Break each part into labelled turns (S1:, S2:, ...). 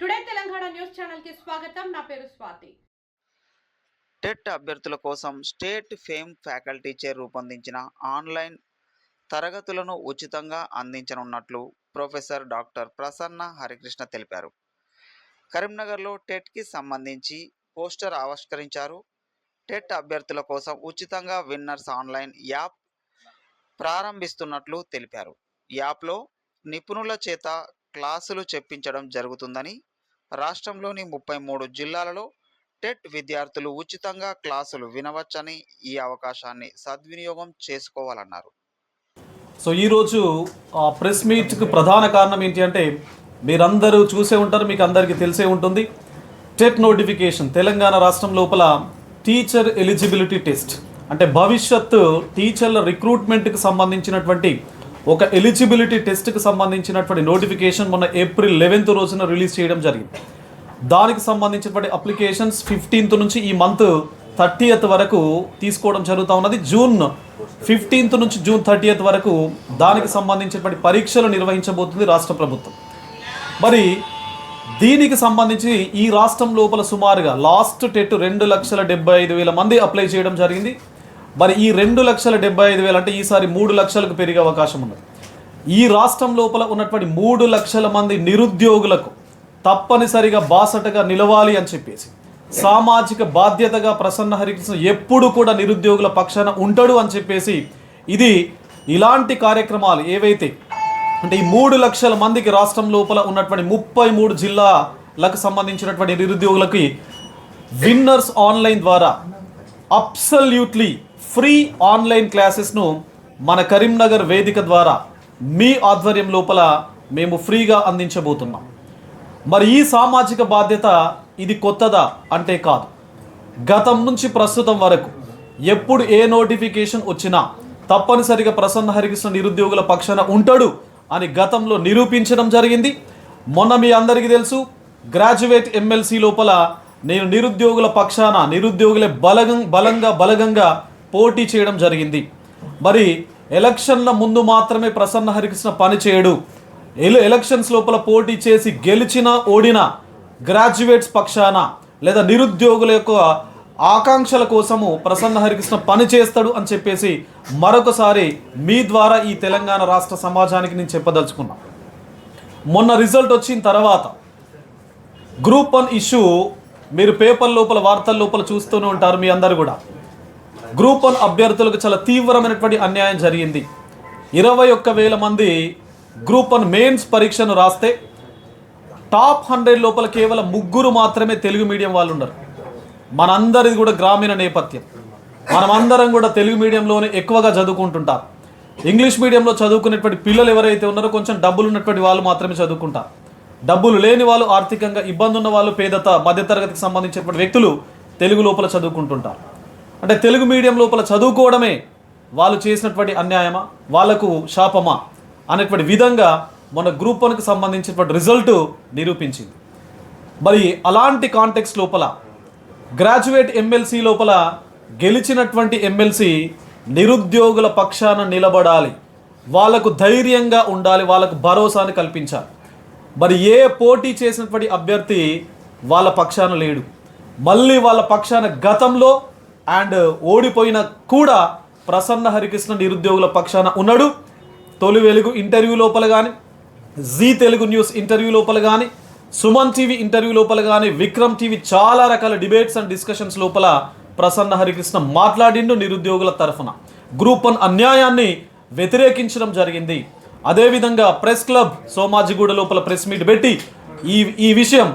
S1: Today Telangana news ఛానల్కి స్వాగతం. నా పేరు స్వాతి.
S2: టెట్ అభ్యర్థుల కోసం స్టేట్ ఫేమ్ ఫ్యాకల్టీ చైర్ రూపొందించిన ఆన్లైన్ తరగతులను ఉచితంగా అందించనున్నట్లు ప్రొఫెసర్ డాక్టర్ ప్రసన్న హరికృష్ణ తెలిపారు. కరీంనగర్లో టెట్కి సంబంధించి పోస్టర్ ఆవిష్కరించారు. టెట్ అభ్యర్థుల కోసం ఉచితంగా విన్నర్స్ ఆన్లైన్ యాప్ ప్రారంభిస్తున్నట్లు తెలిపారు. యాప్లో నిపుణుల చేత క్లాసులు చెప్పించడం జరుగుతుందని రాష్ట్రంలోని ముప్పై మూడు జిల్లాలలో టెట్ విద్యార్థులు ఉచితంగా క్లాసులు వినవచ్చని ఈ అవకాశాన్ని సద్వినియోగం చేసుకోవాలన్నారు.
S3: సో ఈరోజు ప్రెస్ మీట్కి ప్రధాన కారణం ఏంటి అంటే మీరందరూ చూసే ఉంటారు మీకు అందరికీ తెలిసే ఉంటుంది. టెట్ నోటిఫికేషన్ తెలంగాణ రాష్ట్రం లోపల టీచర్ ఎలిజిబిలిటీ టెస్ట్ అంటే భవిష్యత్తు టీచర్ల రిక్రూట్మెంట్కి సంబంధించినటువంటి ఒక ఎలిజిబిలిటీ టెస్ట్కి సంబంధించినటువంటి నోటిఫికేషన్ మొన్న ఏప్రిల్ లెవెన్త్ రోజున రిలీజ్ చేయడం జరిగింది. దానికి సంబంధించినటువంటి అప్లికేషన్స్ ఫిఫ్టీన్త్ నుంచి ఈ మంత్ థర్టీయత్ వరకు తీసుకోవడం జరుగుతూ ఉన్నది. జూన్ ఫిఫ్టీన్త్ నుంచి జూన్ థర్టీయత్ వరకు దానికి సంబంధించినటువంటి పరీక్షలు నిర్వహించబోతుంది రాష్ట్ర ప్రభుత్వం. మరి దీనికి సంబంధించి ఈ రాష్ట్రం లోపల సుమారుగా లాస్ట్ టెట్ రెండు లక్షల డెబ్బై ఐదు వేల మంది అప్లై చేయడం జరిగింది. మరి ఈ రెండు లక్షల డెబ్బై ఐదు వేలు అంటే ఈసారి మూడు లక్షలకు పెరిగే అవకాశం ఉన్నది. ఈ రాష్ట్రం లోపల ఉన్నటువంటి మూడు లక్షల మంది నిరుద్యోగులకు తప్పనిసరిగా బాసటగా నిలవాలి అని చెప్పేసి సామాజిక బాధ్యతగా ప్రసన్న హరికృష్ణ ఎప్పుడు కూడా నిరుద్యోగుల పక్షాన ఉంటాడు అని చెప్పేసి ఇది ఇలాంటి కార్యక్రమాలు ఏవైతే అంటే ఈ మూడు లక్షల మందికి రాష్ట్రం లోపల ఉన్నటువంటి ముప్పై మూడు జిల్లాలకు సంబంధించినటువంటి నిరుద్యోగులకి విన్నర్స్ ఆన్లైన్ ద్వారా అబ్సల్యూట్లీ ఫ్రీ ఆన్లైన్ క్లాసెస్ను మన కరీంనగర్ వేదిక ద్వారా మీ ఆధ్వర్యం లోపల మేము ఫ్రీగా అందించబోతున్నాం. మరి ఈ సామాజిక బాధ్యత ఇది కొత్తదా? అంటే కాదు. గతం నుంచి ప్రస్తుతం వరకు ఎప్పుడు ఏ నోటిఫికేషన్ వచ్చినా తప్పనిసరిగా ప్రసన్న హరికృష్ణ నిరుద్యోగుల పక్షాన ఉంటాడు అని గతంలో నిరూపించడం జరిగింది. మొన్న మీ అందరికీ తెలుసు గ్రాడ్యుయేట్ ఎమ్మెల్సీ లోపల నేను నిరుద్యోగుల పక్షాన నిరుద్యోగులే బలగం బలంగా బలగంగా పోటీ చేయడం జరిగింది. మరి ఎలక్షన్ల ముందు మాత్రమే ప్రసన్న హరికృష్ణ పని చేయడు. ఎలక్షన్స్ లోపల పోటీ చేసి గెలిచిన ఓడిన గ్రాడ్యుయేట్స్ పక్షాన లేదా నిరుద్యోగుల యొక్క ఆకాంక్షల కోసము ప్రసన్న హరికృష్ణ పని చేస్తాడు అని చెప్పేసి మరొకసారి మీ ద్వారా ఈ తెలంగాణ రాష్ట్ర సమాజానికి నేను చెప్పదలుచుకున్నా. మొన్న రిజల్ట్ వచ్చిన తర్వాత గ్రూప్ వన్ ఇష్యూ మీరు పేపర్ లోపల వార్తల లోపల చూస్తూనే ఉంటారు మీ అందరు కూడా. గ్రూప్ వన్ అభ్యర్థులకు చాలా తీవ్రమైనటువంటి అన్యాయం జరిగింది. ఇరవై ఒక్క వేల మంది గ్రూప్ వన్ మెయిన్స్ పరీక్షను రాస్తే టాప్ హండ్రెడ్ లోపల కేవలం ముగ్గురు మాత్రమే తెలుగు మీడియం వాళ్ళు ఉన్నారు. మనందరిది కూడా గ్రామీణ నేపథ్యం. మనమందరం కూడా తెలుగు మీడియంలోనే ఎక్కువగా చదువుకుంటుంటారు ఇంగ్లీష్ మీడియంలో చదువుకునేటువంటి పిల్లలు ఎవరైతే ఉన్నారో కొంచెం డబ్బులు ఉన్నటువంటి వాళ్ళు మాత్రమే చదువుకుంటారు డబ్బులు లేని వాళ్ళు ఆర్థికంగా ఇబ్బంది ఉన్న వాళ్ళు పేదత మధ్యతరగతికి సంబంధించినటువంటి వ్యక్తులు తెలుగు లోపల చదువుకుంటుంటారు. అంటే తెలుగు మీడియం లోపల చదువుకోవడమే వాళ్ళు చేసినటువంటి అన్యాయమా? వాళ్ళకు శాపమా? అనేటువంటి విధంగా మన గ్రూప్ వన్కి సంబంధించినటువంటి రిజల్ట్ నిరూపించింది. మరి అలాంటి కాంటెక్స్ లోపల గ్రాడ్యుయేట్ ఎమ్మెల్సీ లోపల గెలిచినటువంటి ఎమ్మెల్సీ నిరుద్యోగుల పక్షాన నిలబడాలి. వాళ్ళకు ధైర్యంగా ఉండాలి వాళ్ళకు భరోసాను కల్పించాలి. మరి ఏ పోటీ చేసినటువంటి అభ్యర్థి వాళ్ళ పక్షాన లేడు. మళ్ళీ వాళ్ళ పక్షాన గతంలో అండ్ ఓడిపోయిన కూడా ప్రసన్న హరికృష్ణ నిరుద్యోగుల పక్షాన ఉన్నాడు. తొలి వెలుగు ఇంటర్వ్యూ లోపల కానీ జీ తెలుగు న్యూస్ ఇంటర్వ్యూ లోపల కానీ సుమన్ టీవీ ఇంటర్వ్యూ లోపల కానీ విక్రమ్ టీవీ చాలా రకాల డిబేట్స్ అండ్ డిస్కషన్స్ లోపల ప్రసన్న హరికృష్ణ మాట్లాడిండు నిరుద్యోగుల తరఫున. గ్రూప్ వన్ అన్యాయాన్ని వ్యతిరేకించడం జరిగింది. అదేవిధంగా ప్రెస్ క్లబ్ సోమాజిగూడ లోపల ప్రెస్ మీట్ పెట్టి ఈ ఈ విషయం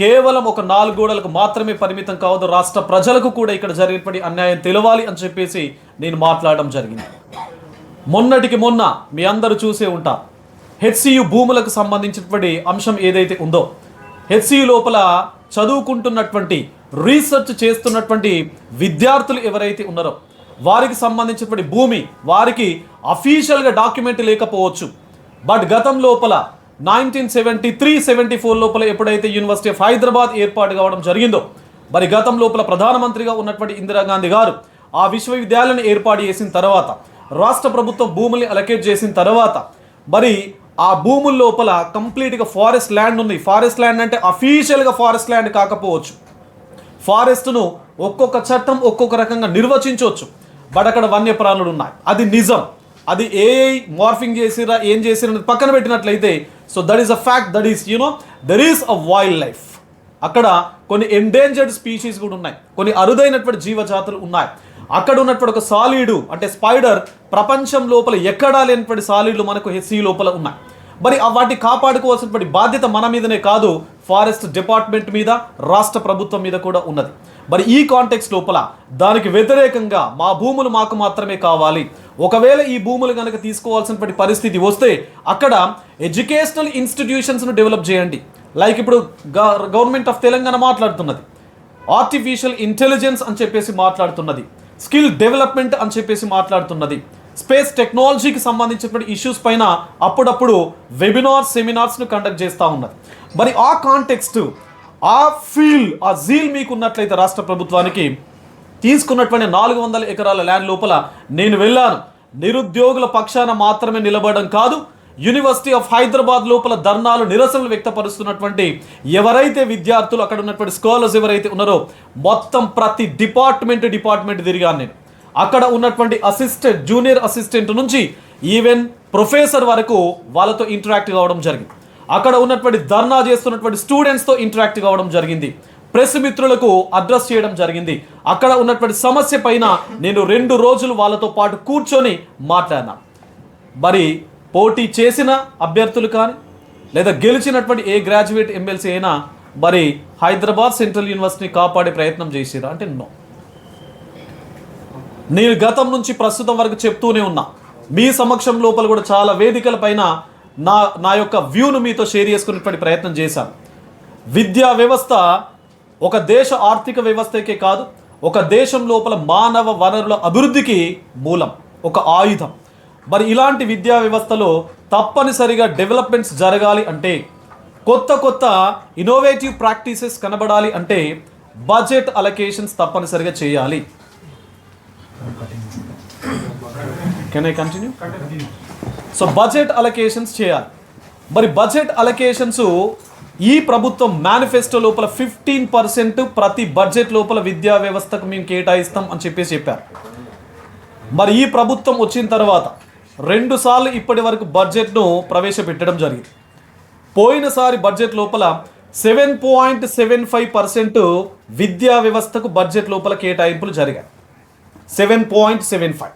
S3: కేవలం ఒక నాలుగు గోడలకు మాత్రమే పరిమితం కావద్దు. రాష్ట్ర ప్రజలకు కూడా ఇక్కడ జరిగినటువంటి అన్యాయం తెలవాలి అని చెప్పేసి నేను మాట్లాడడం జరిగింది. మొన్నటికి మొన్న మీ అందరూ చూసే ఉంటా. హెచ్సియు భూములకు సంబంధించినటువంటి అంశం ఏదైతే ఉందో హెచ్సియు లోపల చదువుకుంటున్నటువంటి రీసెర్చ్ చేస్తున్నటువంటి విద్యార్థులు ఎవరైతే ఉన్నారో వారికి సంబంధించినటువంటి భూమి వారికి అఫీషియల్గా డాక్యుమెంట్ లేకపోవచ్చు. బట్ గతం లోపల nineteen seventy three seventy four లోపల ఎప్పుడైతే యూనివర్సిటీ ఆఫ్ హైదరాబాద్ ఏర్పాటు కావడం జరిగిందో మరి గతం లోపల ప్రధానమంత్రిగా ఉన్నటువంటి ఇందిరాగాంధీ గారు ఆ విశ్వవిద్యాలయాన్ని ఏర్పాటు చేసిన తర్వాత రాష్ట్ర ప్రభుత్వం భూముల్ని అలకేట్ చేసిన తర్వాత మరి ఆ భూముల లోపల కంప్లీట్గా ఫారెస్ట్ ల్యాండ్ ఉంది. ఫారెస్ట్ ల్యాండ్ అంటే అఫీషియల్గా ఫారెస్ట్ ల్యాండ్ కాకపోవచ్చు. ఫారెస్ట్ను ఒక్కొక్క చట్టం ఒక్కొక్క రకంగా నిర్వచించవచ్చు. బట్ అక్కడ వన్యప్రాణులు ఉన్నాయి. అది నిజం. అది ఏ మార్ఫింగ్ చేసిరా ఏం చేసిరా పక్కన పెట్టినట్లయితే so that is a fact that is you know there is a wild life అక్కడ కొన్ని ఎండేంజర్డ్ స్పీషీస్ కూడా ఉన్నాయి. కొన్ని అరుదైనటువంటి జీవజాతులు ఉన్నాయి. అక్కడ ఉన్నటువంటి ఒక సాలిడు అంటే స్పైడర్ ప్రపంచం లోపల ఎక్కడా లేనటువంటి సాలిడ్లు మనకు సీ లోపల ఉన్నాయి. మరి ఆ వాటిని కాపాడుకోవాల్సినటువంటి బాధ్యత మన మీదనే కాదు ఫారెస్ట్ డిపార్ట్మెంట్ మీద రాష్ట్ర ప్రభుత్వం మీద కూడా ఉన్నది. మరి ఈ కాంటెక్స్ లోపల దానికి వ్యతిరేకంగా మా భూములు మాకు మాత్రమే కావాలి. ఒకవేళ ఈ భూములు కనుక తీసుకోవాల్సినటువంటి పరిస్థితి వస్తే అక్కడ ఎడ్యుకేషనల్ ఇన్స్టిట్యూషన్స్ను డెవలప్ చేయండి. లైక్ ఇప్పుడు గవర్నమెంట్ ఆఫ్ తెలంగాణ మాట్లాడుతున్నది. ఆర్టిఫిషియల్ ఇంటెలిజెన్స్ అని చెప్పేసి మాట్లాడుతున్నది. స్కిల్ డెవలప్మెంట్ అని చెప్పేసి మాట్లాడుతున్నది. స్పేస్ టెక్నాలజీకి సంబంధించినటువంటి ఇష్యూస్ పైన అప్పుడప్పుడు వెబినార్ సెమినార్స్ను కండక్ట్ చేస్తూ ఉన్నది. మరి ఆ కాంటెక్స్ట్ ఆ ఫీల్ ఆ జీల్ మీకు ఉన్నట్లయితే రాష్ట్ర ప్రభుత్వానికి తీసుకున్నటువంటి నాలుగు వందల ఎకరాల ల్యాండ్ లోపల నేను వెళ్ళాను. నిరుద్యోగుల పక్షాన మాత్రమే నిలబడడం కాదు యూనివర్సిటీ ఆఫ్ హైదరాబాద్ లోపల ధర్నాలు నిరసనలు వ్యక్తపరుస్తున్నటువంటి ఎవరైతే విద్యార్థులు అక్కడ ఉన్నటువంటి స్కాలర్స్ ఎవరైతే ఉన్నారో మొత్తం ప్రతి డిపార్ట్మెంట్ డిపార్ట్మెంట్ తిరిగాను నేను. అక్కడ ఉన్నటువంటి అసిస్టెంట్ జూనియర్ అసిస్టెంట్ నుంచి ఈవెన్ ప్రొఫెసర్ వరకు వాళ్ళతో ఇంటరాక్ట్ కావడం జరిగింది. అక్కడ ఉన్నటువంటి ధర్నా చేస్తున్నటువంటి స్టూడెంట్స్తో ఇంటరాక్ట్ కావడం జరిగింది. ప్రెస్ మిత్రులకు అడ్రస్ చేయడం జరిగింది. అక్కడ ఉన్నటువంటి సమస్య పైన నేను రెండు రోజులు వాళ్ళతో పాటు కూర్చొని మాట్లాడినా. మరి పోటీ చేసిన అభ్యర్థులు కానీ లేదా గెలిచినటువంటి ఏ గ్రాడ్యుయేట్ ఎమ్మెల్సీ అయినా మరి హైదరాబాద్ సెంట్రల్ యూనివర్సిటీని కాపాడే ప్రయత్నం చేసిరా అంటే నో నేను గతం నుంచి ప్రస్తుతం వరకు చెప్తూనే ఉన్నా. మీ సమక్షం లోపల కూడా చాలా వేదికల పైన నా నా యొక్క వ్యూను మీతో షేర్ చేసుకునేటువంటి ప్రయత్నం చేశాను. విద్యా వ్యవస్థ ఒక దేశ ఆర్థిక వ్యవస్థకే కాదు ఒక దేశం లోపల మానవ వనరుల అభివృద్ధికి మూలం ఒక ఆయుధం. మరి ఇలాంటి విద్యా వ్యవస్థలో తప్పనిసరిగా డెవలప్మెంట్స్ జరగాలి అంటే కొత్త కొత్త ఇన్నోవేటివ్ ప్రాక్టీసెస్ కనబడాలి అంటే బడ్జెట్ అలొకేషన్స్ తప్పనిసరిగా చేయాలి. Can I continue so budget allocations చేయాలి. మరి బడ్జెట్ అలొకేషన్స్ ఈ ప్రభుత్వం మేనిఫెస్టో లోపల ఫిఫ్టీన్ పర్సెంట్ ప్రతి బడ్జెట్ లోపల విద్యా వ్యవస్థకు మేము కేటాయిస్తాం అని చెప్పేసి చెప్పారు. మరి ఈ ప్రభుత్వం వచ్చిన తర్వాత రెండు సార్లు ఇప్పటి వరకు బడ్జెట్ను ప్రవేశపెట్టడం జరిగింది. పోయినసారి బడ్జెట్ లోపల seven point seven five percent విద్యా వ్యవస్థకు బడ్జెట్ లోపల కేటాయింపులు జరిగాయి. సెవెన్ పాయింట్ సెవెన్ ఫైవ్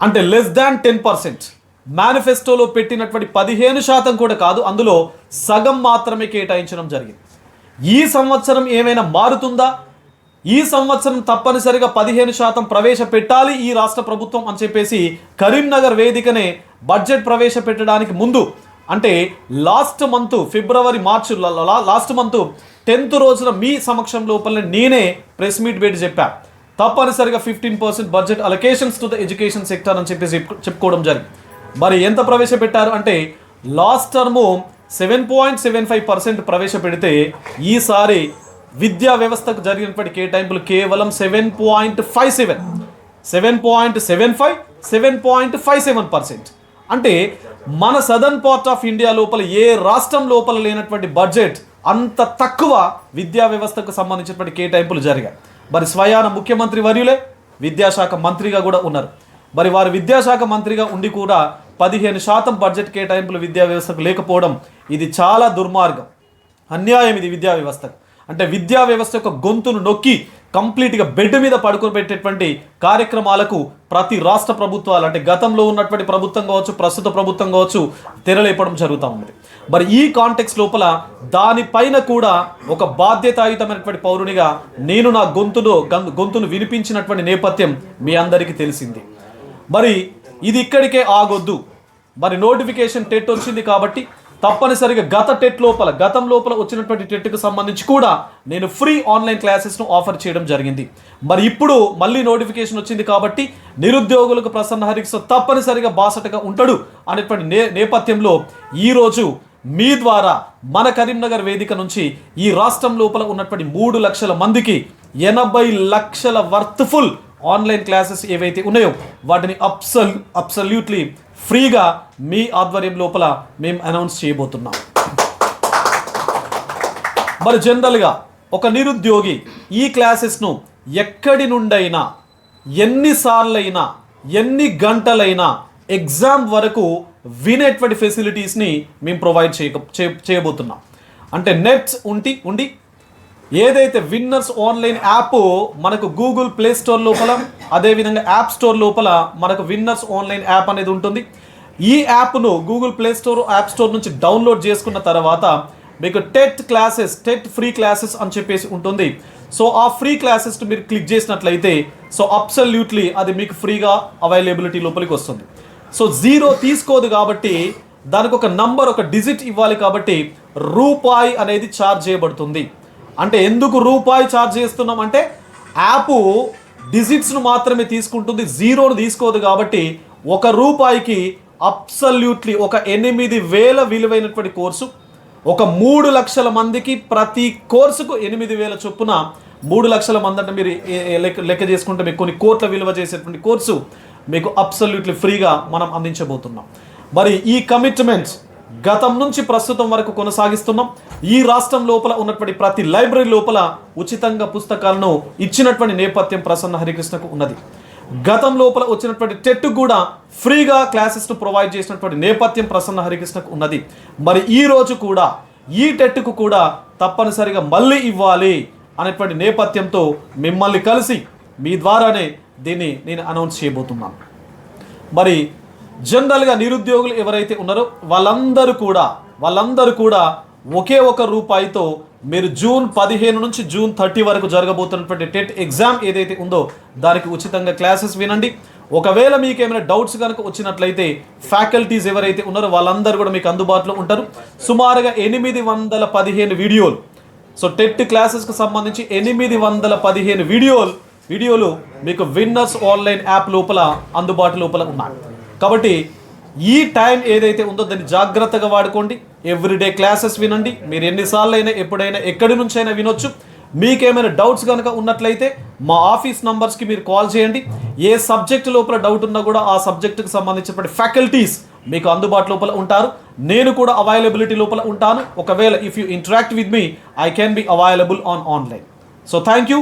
S3: అంటే లెస్ దాన్ టెన్ పర్సెంట్ మేనిఫెస్టోలో పెట్టినటువంటి పదిహేను శాతం కూడా కాదు అందులో సగం మాత్రమే కేటాయించడం జరిగింది. ఈ సంవత్సరం ఏమైనా మారుతుందా? ఈ సంవత్సరం తప్పనిసరిగా పదిహేను శాతం ప్రవేశపెట్టాలి ఈ రాష్ట్ర ప్రభుత్వం అని చెప్పేసి కరీంనగర్ వేదికనే బడ్జెట్ ప్రవేశపెట్టడానికి ముందు అంటే last month February March last month tenth రోజున మీ సమక్షం లోపల నేనే ప్రెస్ మీట్ పెట్టి చెప్పా. తప్పనిసరిగా fifteen percent budget allocations to the education sector అని చెప్పేసి చెప్పుకోవడం జరిగింది. మరి ఎంత ప్రవేశపెట్టారు అంటే last term seven point seven five percent ప్రవేశపెడితే ఈసారి విద్యా వ్యవస్థకు జరిగినటువంటి కేటాయింపులు కేవలం seven point five seven. Seven point seven five seven point five seven percent. అంటే మన సదర్న్ పార్ట్ ఆఫ్ ఇండియా లోపల ఏ రాష్ట్రం లోపల లేనటువంటి బడ్జెట్ అంత తక్కువ విద్యా వ్యవస్థకు సంబంధించినటువంటి కేటాయింపులు జరిగాయి. మరి స్వయాన ముఖ్యమంత్రి వర్యులే విద్యాశాఖ మంత్రిగా కూడా ఉన్నారు. మరి వారు విద్యాశాఖ మంత్రిగా ఉండి కూడా పదిహేను శాతం బడ్జెట్ కేటాయింపులు విద్యా వ్యవస్థకు లేకపోవడం ఇది చాలా దుర్మార్గం. అన్యాయం ఇది విద్యా వ్యవస్థకు. అంటే విద్యా వ్యవస్థ యొక్క గొంతును నొక్కి కంప్లీట్గా బెడ్ మీద పడుకోబెట్టేటువంటి కార్యక్రమాలకు ప్రతి రాష్ట్ర ప్రభుత్వాలు అంటే గతంలో ఉన్నటువంటి ప్రభుత్వం కావచ్చు ప్రస్తుత ప్రభుత్వం కావచ్చు తెరలేపడం జరుగుతూ ఉంది మరి ఈ కాంటెక్స్ లోపల దానిపైన కూడా ఒక బాధ్యతాయుతమైనటువంటి పౌరునిగా నేను నా గొంతులో గం- గొంతును వినిపించినటువంటి నేపథ్యం మీ అందరికీ తెలిసింది. మరి ఇది ఇక్కడికే ఆగొద్దు. మరి నోటిఫికేషన్ టెట్ వచ్చింది కాబట్టి తప్పనిసరిగా గత టెట్ లోపల గతం లోపల వచ్చినటువంటి టెట్కు సంబంధించి కూడా నేను ఫ్రీ ఆన్లైన్ క్లాసెస్ను ఆఫర్ చేయడం జరిగింది. మరి ఇప్పుడు మళ్ళీ నోటిఫికేషన్ వచ్చింది కాబట్టి నిరుద్యోగులకు ప్రసన్న హరిక్స్ తప్పనిసరిగా బాసటగా ఉంటాడు అనేటువంటి నే నేపథ్యంలో ఈరోజు మీ ద్వారా మన కరీంనగర్ వేదిక నుంచి ఈ రాష్ట్రం లోపల ఉన్నటువంటి మూడు లక్షల మందికి ఎనభై లక్షల వర్త్ఫుల్ ఆన్లైన్ క్లాసెస్ ఏవైతే ఉన్నాయో వాటిని అప్సల్ అబ్సల్యూట్లీ ఫ్రీగా మీ ఆధ్వర్యం లోపల మేము అనౌన్స్ చేయబోతున్నాం. మరి జనరల్గా ఒక నిరుద్యోగి ఈ క్లాసెస్ను ఎక్కడి నుండైనా ఎన్నిసార్లైనా ఎన్ని గంటలైనా ఎగ్జామ్ వరకు వినేటువంటి ఫెసిలిటీస్ని మేము ప్రొవైడ్ చేయక చే- చేయబోతున్నాం. అంటే నెట్ ఉంటి ఉండి ఏదైతే విన్నర్స్ ఆన్లైన్ యాప్ మనకు గూగుల్ ప్లే స్టోర్ లోపల అదేవిధంగా యాప్ స్టోర్ లోపల మనకు విన్నర్స్ ఆన్లైన్ యాప్ అనేది ఉంటుంది. ఈ యాప్ను Google play store app store నుంచి డౌన్లోడ్ చేసుకున్న తర్వాత మీకు TET classes TET free classes అని చెప్పేసి ఉంటుంది. సో ఆ ఫ్రీ క్లాసెస్ మీరు క్లిక్ చేసినట్లయితే సో అబ్సల్యూట్లీ అది మీకు ఫ్రీగా అవైలబిలిటీ లోపలికి వస్తుంది. సో జీరో తీసుకోదు కాబట్టి దానికి ఒక నంబర్ ఒక డిజిట్ ఇవ్వాలి కాబట్టి రూపాయి అనేది ఛార్జ్ చేయబడుతుంది. అంటే ఎందుకు రూపాయి ఛార్జ్ చేస్తున్నాం అంటే యాప్ డిజిట్స్ను మాత్రమే తీసుకుంటుంది జీరోను తీసుకోదు కాబట్టి ఒక రూపాయికి అబ్సల్యూట్లీ ఒక ఎనిమిది వేల విలువైనటువంటి కోర్సు ఒక మూడు లక్షల మందికి ప్రతి కోర్సుకు ఎనిమిది వేల చొప్పున మూడు లక్షల మంది అంటే మీరు లెక్క లెక్క చేసుకుంటే మీకు కొన్ని కోట్ల విలువ చేసేటువంటి కోర్సు మీకు అబ్సల్యూట్లీ ఫ్రీగా మనం అందించబోతున్నాం. మరి ఈ కమిట్మెంట్స్ గతం నుంచి ప్రస్తుతం వరకు కొనసాగిస్తున్నాం. ఈ రాష్ట్రం లోపల ఉన్నటువంటి ప్రతి లైబ్రరీ లోపల ఉచితంగా పుస్తకాలను ఇచ్చినటువంటి నేపథ్యం ప్రసన్న హరికృష్ణకు ఉన్నది. గతం లోపల వచ్చినటువంటి టెట్ కూడా ఫ్రీగా క్లాసెస్ను ప్రొవైడ్ చేసినటువంటి నేపథ్యం ప్రసన్న హరికృష్ణకు ఉన్నది. మరి ఈ రోజు కూడా ఈ టెట్కు కూడా తప్పనిసరిగా మళ్ళీ ఇవ్వాలి అనేటువంటి నేపథ్యంతో మిమ్మల్ని కలిసి మీ ద్వారానే దీన్ని నేను అనౌన్స్ చేయబోతున్నాను. మరి జనరల్గా నిరుద్యోగులు ఎవరైతే ఉన్నారో వాళ్ళందరూ కూడా వాళ్ళందరూ కూడా ఒకే ఒక రూపాయితో మీరు జూన్ పదిహేను నుంచి జూన్ థర్టీ వరకు జరగబోతున్నటువంటి టెట్ ఎగ్జామ్ ఏదైతే ఉందో దానికి ఉచితంగా క్లాసెస్ వినండి. ఒకవేళ మీకు ఏమైనా డౌట్స్ కనుక వచ్చినట్లయితే ఫ్యాకల్టీస్ ఎవరైతే ఉన్నారో వాళ్ళందరూ కూడా మీకు అందుబాటులో ఉంటారు. సుమారుగా ఎనిమిది వందల పదిహేను వీడియోలు. సో టెట్ క్లాసెస్కి సంబంధించి ఎనిమిది వందల పదిహేను వీడియోలు వీడియోలు మీకు విన్నర్స్ ఆన్లైన్ యాప్ లోపల అందుబాటు లోపల ఉన్నాయి. కాబట్టి ఈ టైం ఏదైతే ఉందో దాన్ని జాగ్రత్తగా వాడుకోండి. ఎవ్రీడే క్లాసెస్ వినండి. మీరు ఎన్నిసార్లు అయినా ఎప్పుడైనా ఎక్కడి నుంచైనా వినొచ్చు. మీకేమైనా డౌట్స్ కనుక ఉన్నట్లయితే మా ఆఫీస్ నంబర్స్కి మీరు కాల్ చేయండి. ఏ సబ్జెక్ట్ లోపల డౌట్ ఉన్నా కూడా ఆ సబ్జెక్టుకి సంబంధించినటువంటి ఫ్యాకల్టీస్ మీకు అందుబాటు లోపల ఉంటారు. నేను కూడా అవైలబిలిటీ లోపల ఉంటాను. ఒకవేళ if you interact with me I can be available on online so thank you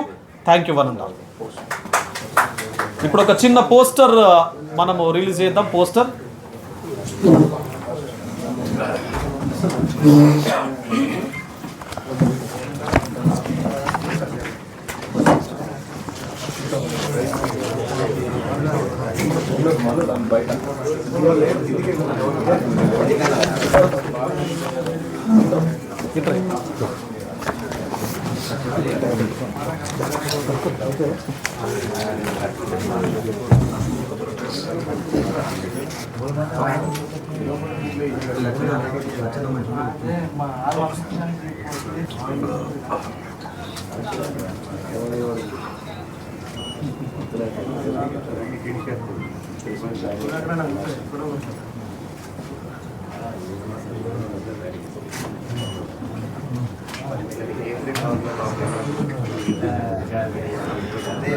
S3: thank you one and all ఇప్పుడు ఒక చిన్న పోస్టర్ మనము రిలీజ్ చేద్దాం పోస్టర్ Gracias. అదే